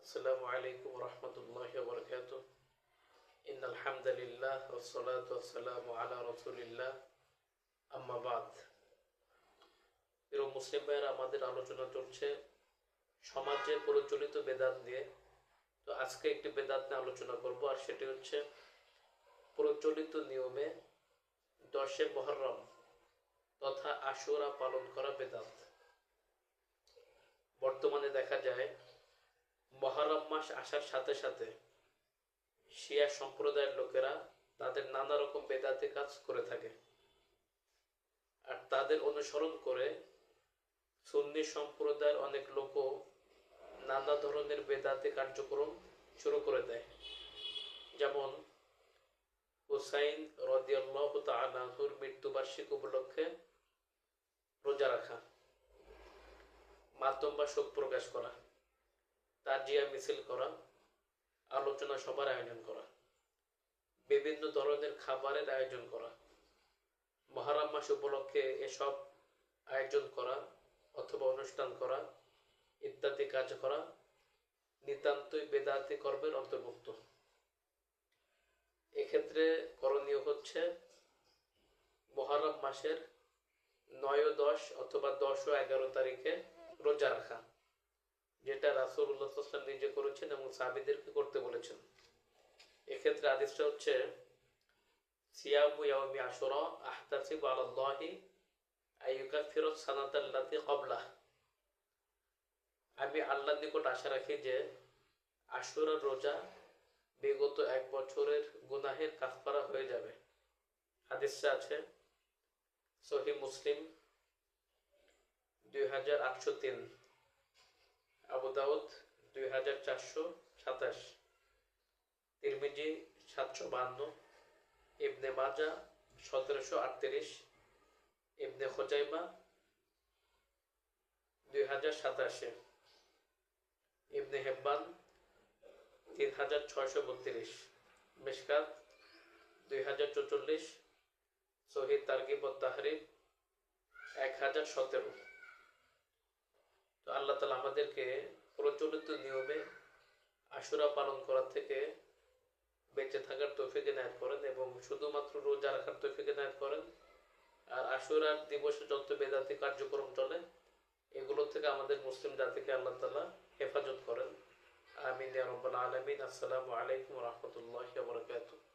السلام عليكم ورحمة الله وبركاته إن الحمد لله والصلاة والسلام على رسول الله أما بعد প্রিয় মুসলিম ভাইয়েরা আমাদের আলোচনা চলছে সমাজে প্রচলিত বেদাত নিয়ে তো আজকে একটি বেদাত নিয়ে আলোচনা করব আর সেটি হচ্ছে প্রচলিত নিয়মে দশে মহরম তথা আশুরা পালন করা বেদাত বর্তমানে দেখা যায় মহরম মাস আসার সাথে সাথে শিয়া সম্প্রদায়ের লোকেরা তাদের নানা রকম বেদাতে কাজ করে থাকে। আর তাদের অনুসরণ করে সুন্নি সম্প্রদায়ের অনেক লোকও নানা ধরনের বেদাতে কার্যক্রম শুরু করে দেয়। যেমন হুসাইন রদিয়াল্লাহ তালাহুর মৃত্যুবার্ষিকী উপলক্ষে রোজা রাখা মাধ্যম বা শোক প্রকাশ করা। তাজিয়া মিছিল করা, আলোচনা সভার আয়োজন করা, বিভিন্ন ধরনের খাবারের আয়োজন করা, মহারাম মাস উপলক্ষে এসব আয়োজন করা অথবা অনুষ্ঠান করা ইত্যাদি কাজ করা নিতান্তই বেদাতি কর্মের অন্তর্ভুক্ত। এক্ষেত্রে করণীয় হচ্ছে মহারম মাসের নয় দশ অথবা দশ ও এগারো তারিখে রোজা রাখা। যেটা রাসুল্লাহ নিজে করেছেন এবং সাবিদেরকে করতে বলেছেন। এক্ষেত্রে আদেশটা হচ্ছে আমি আল্লাহর নিকট আশা রাখি যে আশুরার রোজা বিগত এক বছরের গুনাহের কাফারা হয়ে যাবে। হাদিসটা আছে সহি মুসলিম দুই হাজার আটশো তিন। আবু দাউদ দুই হাজার চারশো সাতাশ, তিরমিজি সাতশো বান্ন ইবনে মাজা সতেরোশো আটত্রিশ, ইবনে খোজাইমা দুই হাজার সাতাশে, ইবনে হেব্বান তিন হাজার ছয়শো বত্রিশ মিসকাত দুই হাজার চৌচল্লিশ শহীদ তারগিব তাহরিব এক হাজার সতেরো। তো আল্লাহ তালা আমাদেরকে প্রচলিত নিয়মে আশুরা পালন করার থেকে বেঁচে থাকার তৌফিক এনায়ত করেন এবং শুধুমাত্র রোজা রাখার তৌফিক এনায়ত করেন। আর আশুরার দিবসে যত বেদাতি কার্যক্রম চলে, এগুলো থেকে আমাদের মুসলিম জাতিকে আল্লাহ তালা হেফাজত করেন। আমিন আলমিন। আসসালামু আলাইকুম রহমতুল্লাহ বরকাতুহ।